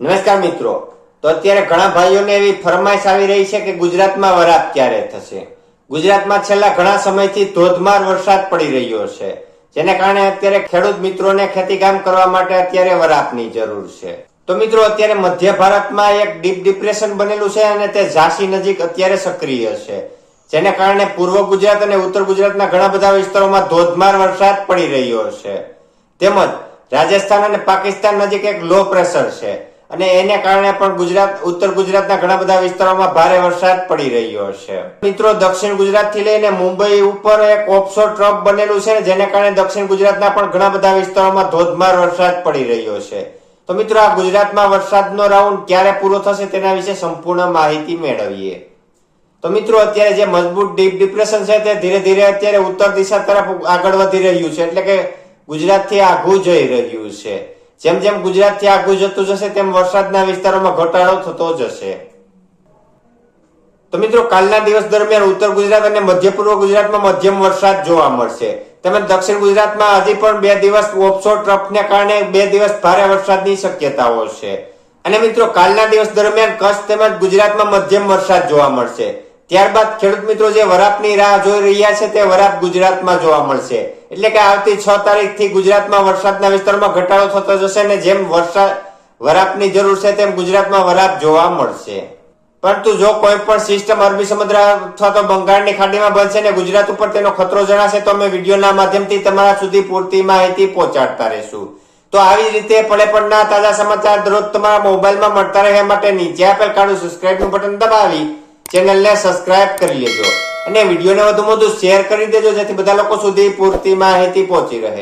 નમસ્કાર મિત્રો. તો અત્યારે ઘણા ભાઈઓને એવી ફરમાઈશ આવી રહી છે કે ગુજરાતમાં વરાપ ક્યારે થશે? ગુજરાતમાં છેલ્લા ઘણા સમયથી ધોધમાર વરસાદ પડી રહ્યો છે. જેને કારણે અત્યારે ખેડૂત મિત્રોને ખેતીકામ કરવા માટે અત્યારે વરાપની જરૂર છે. તો મિત્રો, અત્યારે મધ્ય ભારતમાં એક ડીપ ડિપ્રેશન બનેલું છે અને તે ઝાંસી નજીક અત્યારે સક્રિય છે. જેને કારણે પૂર્વ ગુજરાત અને ઉત્તર ગુજરાતના ઘણા બધા વિસ્તારોમાં ધોધમાર વરસાદ પડી રહ્યો છે. તેમજ રાજસ્થાન અને પાકિસ્તાન નજીક એક લો પ્રેશર છે. અને એને કારણે પણ ગુજરાત, ઉત્તર ગુજરાતના ઘણા બધા વિસ્તારોમાં ભારે વરસાદ પડી રહ્યો છે. મિત્રો, દક્ષિણ ગુજરાતથી લઈને મુંબઈ ઉપર એક ઓફશોર ટ્રક બનેલું છે જેને કારણે દક્ષિણ ગુજરાતના પણ ઘણા બધા વિસ્તારોમાં ધોધમાર વરસાદ પડી રહ્યો છે. તો મિત્રો, આ ગુજરાતમાં વરસાદનો રાઉન્ડ ક્યારે પૂરો થશે તેના વિશે સંપૂર્ણ માહિતી મેળવીએ. તો મિત્રો, અત્યારે જે મજબૂત ડીપ ડિપ્રેશન છે તે ધીરે ધીરે અત્યારે ઉત્તર દિશા તરફ આગળ વધી રહ્યું છે. એટલે કે ગુજરાતથી આઘું જઈ રહ્યું છે. જેમ જેમ ગુજરાતથી આઘું જતું જશે, તેમ વરસાદના વિસ્તારોમાં ઘટાડો થતો જશે. તો મિત્રો, કાલના દિવસ દરમિયાન ઉત્તર ગુજરાત અને મધ્ય પૂર્વ ગુજરાતમાં મધ્યમ વરસાદ જોવા મળશે. તેમજ દક્ષિણ ગુજરાતમાં હજી પણ બે દિવસ ઓફશોર ટ્રફને કારણે બે દિવસ ભારે વરસાદની શક્યતાઓ છે. અને મિત્રો, કાલના દિવસ દરમિયાન કચ્છ તેમજ ગુજરાતમાં મધ્યમ વરસાદ જોવા મળશે. ત્યારબાદ ખેડૂત મિત્રો જે વરાપની રાહ જોઈ રહ્યા છે, તે વરાપ ગુજરાતમાં જોવા મળશે. એટલે કે આવતી છ તારીખથી ગુજરાતમાં વરસાદના વિસ્તારમાં ઘટાડો થતો જશે અને જેમ વરસાદ વરાપની જરૂર છે તેમ ગુજરાતમાં વરાપ જોવા મળશે. પરંતુ જો કોઈ પણ સિસ્ટમ અરબી સમુદ્ર અથવા તો બંગાળની ખાડીમાં બનશે ને ગુજરાત ઉપર તેનો ખતરો જણાશે, તો અમે વિડીયોના માધ્યમથી તમારા સુધી પૂરતી માહિતી પહોંચાડતા રહેશું. તો આવી રીતે પડે પડના તાજા સમાચાર દરરોજ તમારા મોબાઈલમાં મળતા રહે માટે નીચે આપેલ કાળું સબસ્ક્રાઇબનું બટન દબાવી ચેનલને સબસ્ક્રાઇબ કરી લેજો. અને વિડીયોને વધુ વધુ શેર કરી દેજો જેથી બધા લોકો સુધી પૂરતી માહિતી પહોંચી રહે.